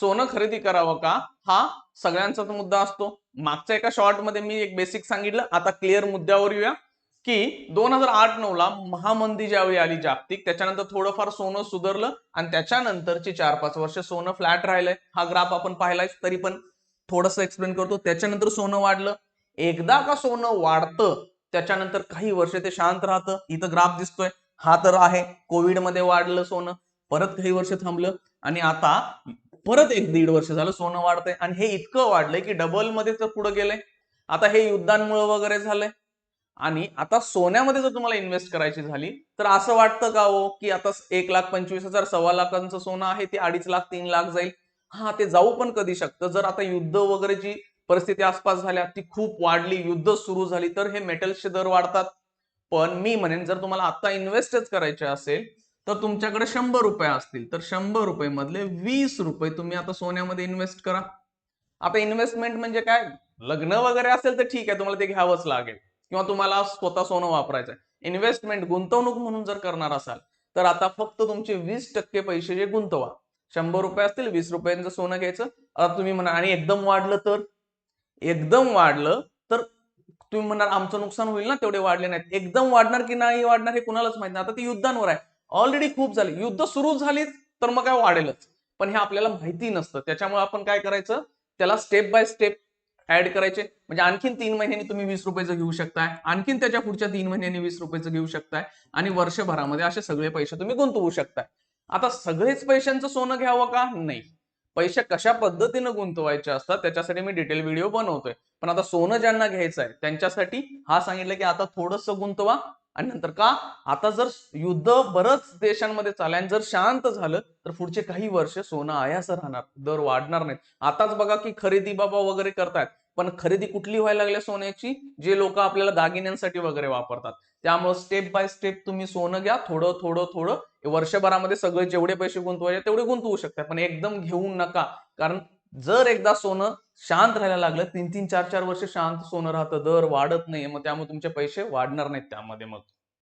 सोनं खरेदी करावं का? हा सगळ्यांचाच मुद्दा असतो. मागच्या एका शॉर्टमध्ये मी एक बेसिक सांगितलं. आता क्लिअर मुद्द्यावर येऊया. की दोन हजार आठ नऊ ला महामंदी ज्यावेळी आली जागतिक त्याच्यानंतर थोडंफार सोनं सुधारलं आणि त्याच्यानंतरची चार पाच वर्ष सोनं फ्लॅट राहिलंय. हा ग्राफ आपण पाहिलाय तरी पण थोडस एक्सप्लेन करतो. त्याच्यानंतर सोनं वाढलं. एकदा का सोनं वाढतं त्याच्यानंतर काही वर्ष ते शांत राहतं. इथं ग्राफ दिसतोय. हा तर आहे. कोविडमध्ये वाढलं सोनं. परत काही वर्ष थांबलं. आणि आता परत एक दीड वर्ष झालं सोनं वाढतंय आणि हे इतकं वाढलंय की डबलमध्ये तर पुढे गेलंय. आता हे युद्धांमुळे वगैरे झालंय. आणि आता सोन्यामध्ये जर तुम्हाला इन्व्हेस्ट करायची झाली तर असं वाटतं का हो की आता एक लाख पंचवीस हजार सव्वा लाखांचं सोनं आहे ते अडीच लाख तीन लाख जाईल? हा ते जाऊ पण कधी शकतं. जर आता युद्ध वगैरे जी परिस्थिती आसपास झाल्या ती खूप वाढली युद्ध सुरू झाली तर हे मेटल्सचे दर वाढतात. पण मी म्हणेन जर तुम्हाला आता इन्व्हेस्टच करायचे असेल तर तुमच्याकडे शंभर रुपये असतील. तर शंभर रुपये मधले वीस रुपये तुम्ही आता सोन्यामध्ये इन्व्हेस्ट करा. आता इन्व्हेस्टमेंट म्हणजे काय? लग्न वगैरे असेल तर ठीक आहे तुम्हाला ते घ्यावंच लागेल. किंवा तुम्हाला स्वतः सोनं वापरायचं आहे. इन्व्हेस्टमेंट गुंतवणूक म्हणून जर करणार असाल तर आता फक्त तुमचे वीस टक्के पैसे जे गुंतवा. शंभर रुपये असतील वीस रुपयांचं सोनं घ्यायचं आता तुम्ही म्हणा आणि एकदम वाढलं तर? एकदम वाढलं तर तुम्ही म्हणणार आमचं नुकसान होईल ना तेवढे वाढले नाहीत. एकदम वाढणार की नाही वाढणार हे कुणालाच माहीत नाही. आता ते युद्धांवर आहे. ऑलरेडी खूप झाले. युद्ध सुरू झाली तर मग काय वाढेलच. पण हे आपल्याला माहिती नसतं. त्याच्यामुळे आपण काय करायचं? त्याला स्टेप बाय स्टेप ऍड करायचे. म्हणजे आणखीन तीन महिन्यांनी तुम्ही वीस रुपयाचं घेऊ शकताय. आणखीन त्याच्या पुढच्या तीन महिन्यांनी वीस रुपयाचं घेऊ शकताय. आणि वर्षभरामध्ये असे सगळे पैसे तुम्ही गुंतवू शकताय. आता सगळेच पैशांचं सोनं घ्यावं का? नाही. पैसे कशा पद्धतीनं गुंतवायचे असतात त्याच्यासाठी मी डिटेल व्हिडिओ बनवतोय. पण आता सोनं ज्यांना घ्यायचं आहे त्यांच्यासाठी हा सांगितलं की आता थोडंसं गुंतवा. आणि नंतर का? आता जर युद्ध बरंच देशांमध्ये चाललंय आणि जर शांत झालं तर पुढचे काही वर्ष सोनं आयास राहणार दर वाढणार नाहीत. आताच बघा की खरेदी बाबा वगैरे करतायत पण खरेदी कुठली व्हायला लागल्या सोन्याची? जे लोक आपल्याला दागिन्यांसाठी वगैरे वापरतात. त्यामुळे स्टेप बाय स्टेप तुम्ही सोनं घ्या थोडं थोडं थोडं. वर्षभरामध्ये सगळे जेवढे पैसे गुंतवायचे तेवढे गुंतवू शकता पण एकदम घेऊ नका. कारण जर एकदा सोनं शांत राहायला लागलं तीन तीन चार चार वर्ष शांत सोनं राहतं दर वाढत नाही मग त्यामुळे तुमचे पैसे वाढणार नाहीत त्यामध्ये मग.